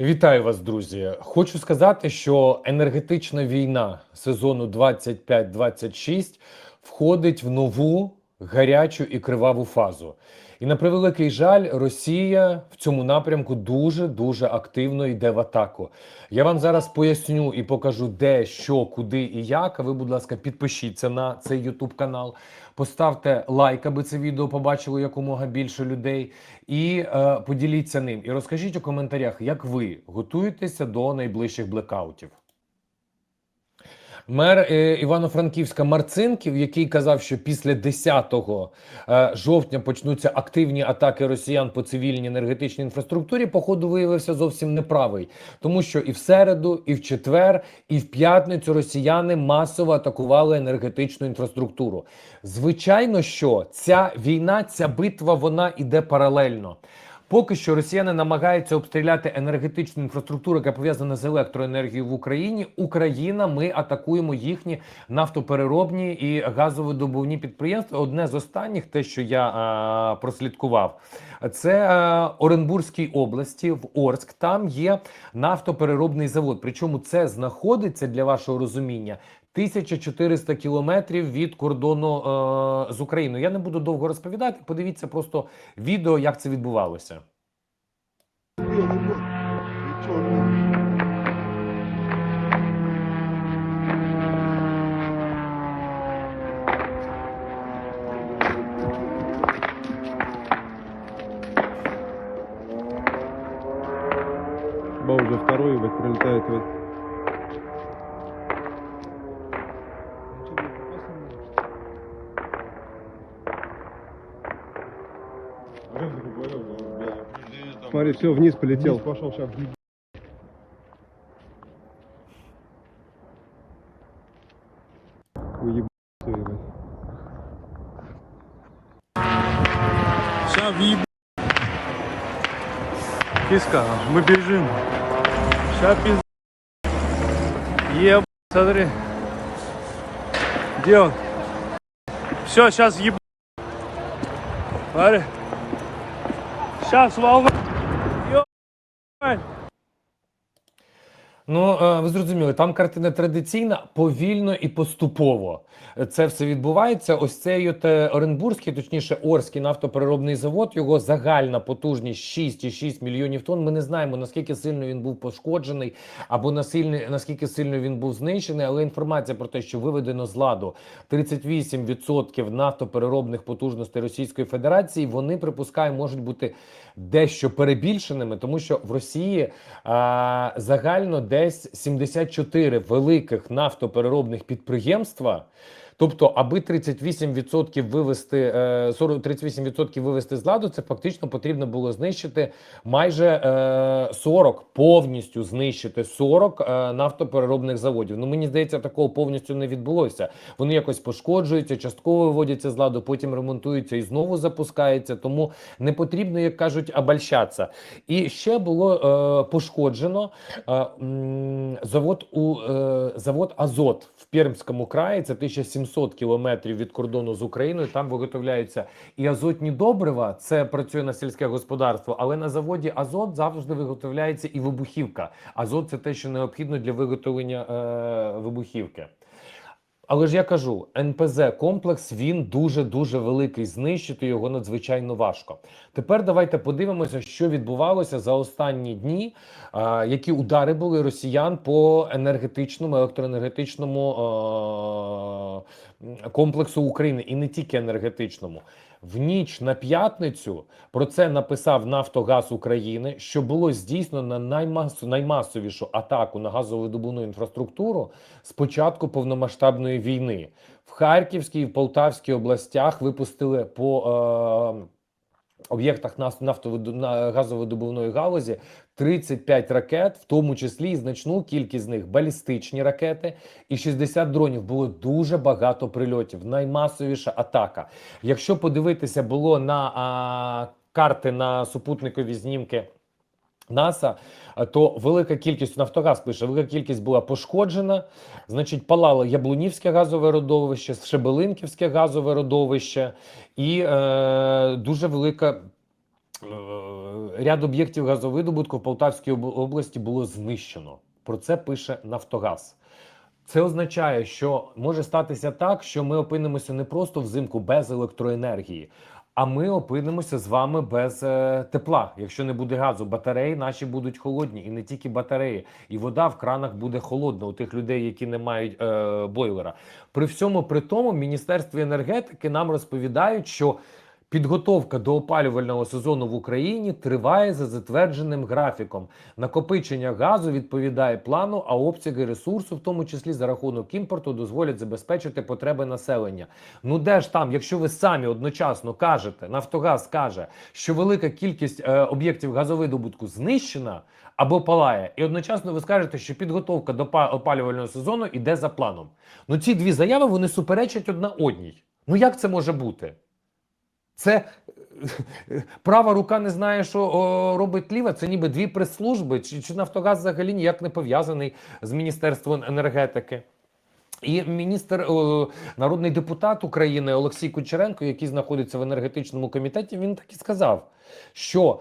Вітаю вас, друзі. Хочу сказати, що енергетична війна сезону 25-26 входить в нову гарячу і криваву фазу. І на превеликий жаль, Росія в цьому напрямку дуже дуже активно йде в атаку. Я вам зараз поясню і покажу, де, що, куди і як. А ви, будь ласка, підпишіться на цей YouTube канал, поставте лайк, аби це відео побачило якомога більше людей, і е, поділіться ним. І розкажіть у коментарях, як ви готуєтеся до найближчих блекаутів. Мер е, Івано-Франківська Марцинків, який казав, що після 10 е, жовтня почнуться активні атаки росіян по цивільній енергетичній інфраструктурі, походу виявився зовсім неправий, тому що і в середу, і в четвер, і в п'ятницю росіяни масово атакували енергетичну інфраструктуру. Звичайно, що ця війна, ця битва, вона іде паралельно. Поки що росіяни намагаються обстріляти енергетичну інфраструктуру, яка пов'язана з електроенергією в Україні. Україна, ми атакуємо їхні нафтопереробні і газовидобувні підприємства. Одне з останніх, те, що я а, прослідкував, це а, Оренбурзькій області в Орськ. Там є нафтопереробний завод. Причому це знаходиться для вашого розуміння 1400 кілометрів від кордону е, з Україною. Я не буду довго розповідати. Подивіться просто відео, як це відбувалося. Ба уже второй, ебать, прилетает Смотри, все, вниз полетел. пошел сейчас. Уеб... всё, ебать. Сейчас въеб... Киска, мы бежим. Сейчас пиз... Еб... Смотри. Где он? Все, сейчас еб... Смотри. Сейчас волна. One. Ну, е, ви зрозуміли, там картина традиційна, повільно і поступово. Це все відбувається. Ось цей от е, Оренбурзький, точніше, Орський нафтопереробний завод, його загальна потужність 6,6 мільйонів тонн. Ми не знаємо, наскільки сильно він був пошкоджений, або наскільки сильно він був знищений. Але інформація про те, що виведено з ладу 38% нафтопереробних потужностей Російської Федерації, вони припускаю, можуть бути дещо перебільшеними, тому що в Росії а, загально десь 74 великих нафтопереробних підприємства. Тобто, аби 38% вивести е, 40, 38% вивести з ладу, це фактично потрібно було знищити майже е, 40, повністю знищити 40 е, нафтопереробних заводів. Ну мені здається, такого повністю не відбулося. Вони якось пошкоджуються, частково виводяться з ладу, потім ремонтуються і знову запускаються. Тому не потрібно, як кажуть, обольщатися. І ще було е, пошкоджено е, завод у е, завод Азот Пермському краї. Це 1700 кілометрів від кордону з Україною. Там виготовляються і азотні добрива. Це працює на сільське господарство, але на заводі Азот завжди виготовляється і вибухівка. Азот це те, що необхідно для виготовлення е, вибухівки. Але ж я кажу, НПЗ комплекс він дуже дуже великий. Знищити його надзвичайно важко. Тепер давайте подивимося, що відбувалося за останні дні, а, які удари були росіян по енергетичному електроенергетичному е, комплексу України, і не тільки енергетичному. В ніч на п'ятницю про це написав Нафтогаз України, що було здійснено наймас... наймасовішу атаку на газовидобувну інфраструктуру з початку повномасштабної війни. В Харківській і в Полтавській областях випустили по е... об'єктах нас- нафтовиду... на газовидобувної галузі 35 ракет, в тому числі і значну кількість з них балістичні ракети, і 60 дронів. Було дуже багато прильотів. Наймасовіша атака. Якщо подивитися було на а, карти на супутникові знімки. НАСА, то велика кількість Нафтогаз пише, велика кількість була пошкоджена. Значить, палало Яблунівське газове родовище, Шебелинківське газове родовище, і е, дуже велика Е, Ряд об'єктів газовидобутку в Полтавській області було знищено. Про це пише Нафтогаз. Це означає, що може статися так, що ми опинимося не просто взимку без електроенергії, а ми опинимося з вами без е, тепла. Якщо не буде газу, батареї наші будуть холодні, і не тільки батареї, і вода в кранах буде холодна у тих людей, які не мають е, бойлера. При всьому при тому, Міністерство енергетики нам розповідають, що Підготовка до опалювального сезону в Україні триває за затвердженим графіком. Накопичення газу відповідає плану, а обсяги ресурсу, в тому числі за рахунок імпорту, дозволять забезпечити потреби населення. Ну де ж там, якщо ви самі одночасно кажете, Нафтогаз каже, що велика кількість е, об'єктів газовидобутку знищена або палає, і одночасно ви скажете, що підготовка до опалювального сезону йде за планом. Ну ці дві заяви вони суперечать одна одній. Ну як це може бути? Це права рука не знає, що робить ліва. Це ніби дві прес-служби. Чи, чи Нафтогаз взагалі ніяк не пов'язаний з Міністерством енергетики? І міністр, народний депутат України Олексій Кучеренко, який знаходиться в енергетичному комітеті, він так і сказав, що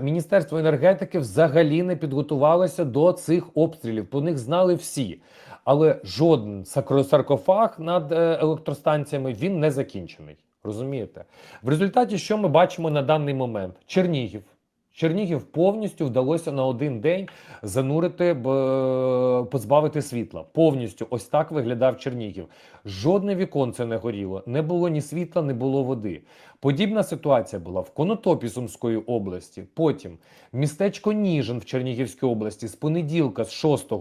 Міністерство енергетики взагалі не підготувалося до цих обстрілів. По них знали всі. Але жоден саркофаг над е, електростанціями він не закінчений. Розумієте? В результаті, що ми бачимо на даний момент? Чернігів. Чернігів повністю вдалося на один день занурити, позбавити світла. Повністю ось так виглядав Чернігів. Жодне віконце не горіло, не було ні світла, не було води. Подібна ситуація була в Конотопі Сумської області. Потім містечко Ніжин в Чернігівській області з понеділка, з 6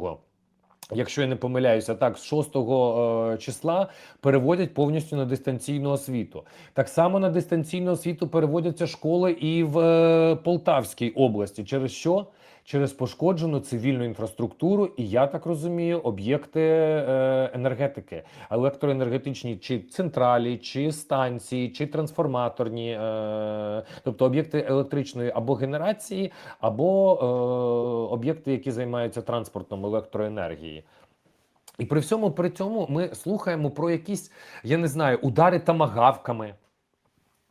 Якщо я не помиляюся, так з 6 е, числа переводять повністю на дистанційну освіту. Так само на дистанційну освіту переводяться школи і в е, Полтавській області. Через що? Через пошкоджену цивільну інфраструктуру, і я так розумію, об'єкти е, енергетики, електроенергетичні чи централі, чи станції, чи трансформаторні, е, тобто об'єкти електричної або генерації, або е, об'єкти, які займаються транспортом електроенергії. І при всьому при цьому ми слухаємо про якісь, я не знаю, удари тамагавками.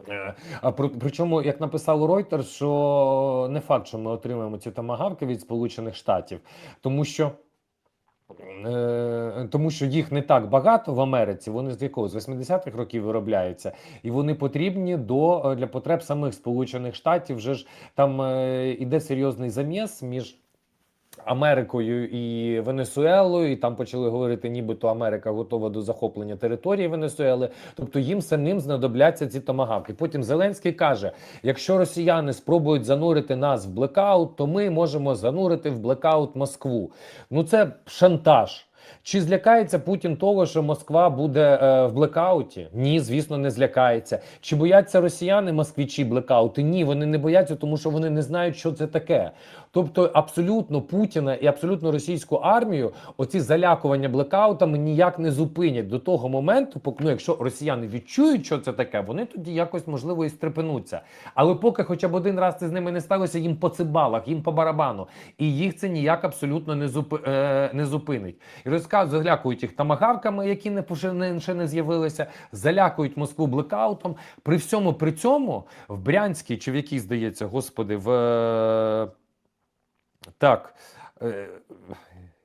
Е, А при, причому, як написав Reuters, що не факт, що ми отримаємо ці тамагавки від Сполучених Штатів, тому що. е, Тому що їх не так багато в Америці, вони з якого з 80-х років виробляються, і вони потрібні до для потреб самих Сполучених Штатів. Вже ж там е, іде серйозний заміс між Америкою і Венесуелою, і там почали говорити, нібито Америка готова до захоплення території Венесуели. Тобто їм самим знадобляться ці томагавки. Потім Зеленський каже: якщо росіяни спробують занурити нас в блекаут, то ми можемо занурити в блекаут Москву. Ну це шантаж. Чи злякається Путін того, що Москва буде е, в блекауті? Ні, звісно, не злякається. Чи бояться росіяни москвічі блекаути? Ні, вони не бояться, тому що вони не знають, що це таке. Тобто, абсолютно Путіна і абсолютно російську армію оці залякування блекаутами ніяк не зупинять до того моменту, поки ну, якщо росіяни відчують, що це таке, вони тоді якось можливо і стрепенуться. Але поки хоча б один раз це з ними не сталося, їм по цибалах, їм по барабану, і їх це ніяк абсолютно не зупи, е, не зупинить. І розказують, залякують їх тамагавками, які не, ще не з'явилися, залякують Москву блекаутом. При всьому при цьому в Брянській чи в якій здається, господи, в е, так. Е,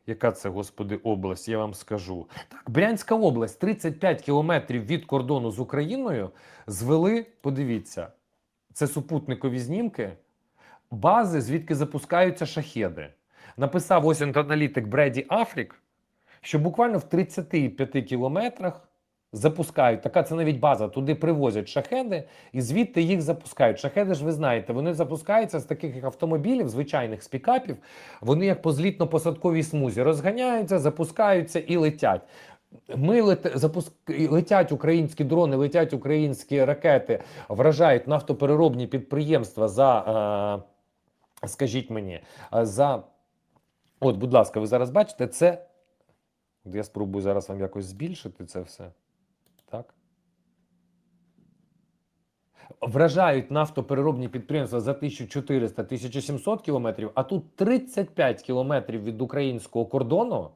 яка це, господи, область? Я вам скажу. Так, Брянська область, 35 кілометрів від кордону з Україною, звели, подивіться, це супутникові знімки, бази, звідки запускаються шахеди. Написав ось аналітик Бреді Афрік, що буквально в 35 кілометрах запускають. Така це навіть база. Туди привозять шахеди і звідти їх запускають. Шахеди ж ви знаєте, вони запускаються з таких автомобілів, звичайних з пікапів. Вони як по злітно-посадковій смузі розганяються, запускаються і летять. Ми лет... запуск... летять українські дрони, летять українські ракети, вражають нафтопереробні підприємства за, е... скажіть мені, е, за. От, будь ласка, ви зараз бачите, це. Я спробую зараз вам якось збільшити це все. Так. Вражають нафтопереробні підприємства за 1400-1700 кілометрів, а тут 35 кілометрів від українського кордону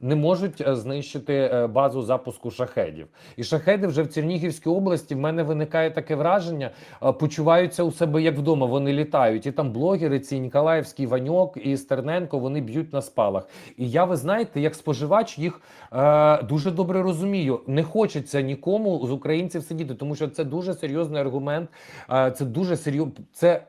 не можуть е, знищити е, базу запуску шахедів. І шахеди вже в Чернігівській області. В мене виникає таке враження, е, почуваються у себе як вдома. Вони літають. І там блогери, ці Ніколаївський Ваньок і Стерненко, вони б'ють на спалах. І я, ви знаєте, як споживач їх е, дуже добре розумію. Не хочеться нікому з українців сидіти, тому що це дуже серйозний аргумент. Е, це дуже серйозно. Це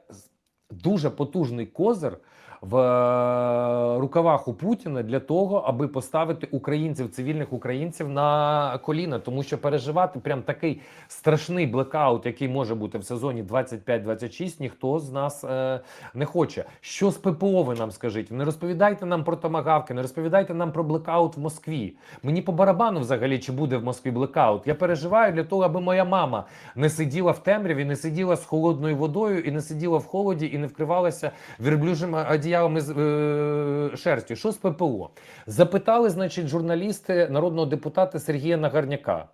дуже потужний козир в е, рукавах у Путіна для того, аби поставити українців, цивільних українців на коліна, тому що переживати прям такий страшний блекаут, який може бути в сезоні 25-26, ніхто з нас е, не хоче. Що з ППО ви нам скажіть? Не розповідайте нам про томагавки, не розповідайте нам про блекаут в Москві. Мені по барабану взагалі чи буде в Москві блекаут. Я переживаю для того, аби моя мама не сиділа в темряві, не сиділа з холодною водою і не сиділа в холоді і не вкривалася верблюжими одіялами з е, шерстю. Що з ППО? Запитали, значить, журналісти народного депутата Сергія Нагарняка.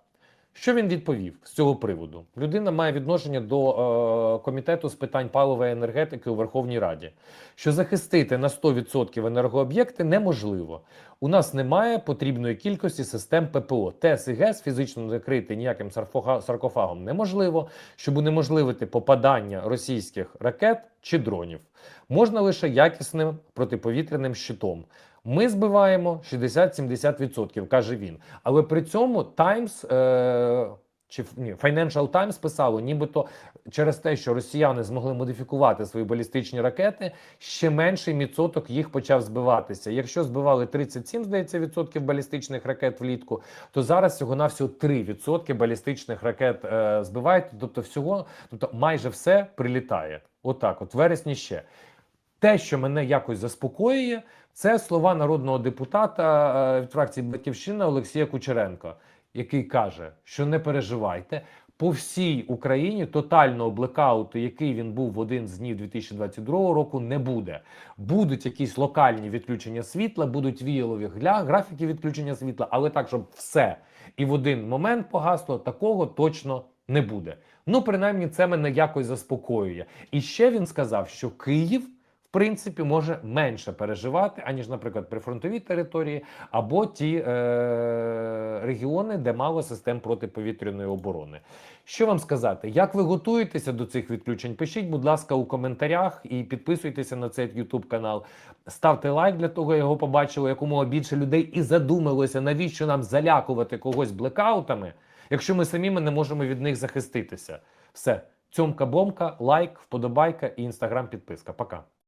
Що він відповів з цього приводу? Людина має відношення до е, комітету з питань паливої енергетики у Верховній Раді, що захистити на 100% енергооб'єкти неможливо. У нас немає потрібної кількості систем ППО. ТЕС і ГЕС фізично закрити ніяким саркофагом неможливо, щоб унеможливити попадання російських ракет чи дронів. Можна лише якісним протиповітряним щитом. Ми збиваємо 60-70%, каже він. Але при цьому Times е, чи ні, Financial Times писало, нібито через те, що росіяни змогли модифікувати свої балістичні ракети, ще менший відсоток їх почав збиватися. Якщо збивали 37, здається, відсотків балістичних ракет влітку, то зараз всього на всього 3% балістичних ракет е, збивають. Тобто, всього, тобто майже все прилітає. Отак, от в вересні ще. Те, що мене якось заспокоює, це слова народного депутата е, від фракції Батьківщина Олексія Кучеренка, який каже, що не переживайте. По всій Україні тотального блекауту, який він був в один з днів 2022 року, не буде. Будуть якісь локальні відключення світла, будуть віялові графіки відключення світла, але так, щоб все і в один момент погасло, такого точно не буде. Ну, принаймні, це мене якось заспокоює. І ще він сказав, що Київ принципі може менше переживати, аніж, наприклад, прифронтові території або ті е- регіони, де мало систем протиповітряної оборони. Що вам сказати? Як ви готуєтеся до цих відключень? Пишіть, будь ласка, у коментарях і підписуйтеся на цей YouTube канал. Ставте лайк для того, його побачило якомога більше людей і задумалося, навіщо нам залякувати когось блекаутами, якщо ми самі ми не можемо від них захиститися. Все, цьомка-бомка, лайк, вподобайка і інстаграм підписка. Пока.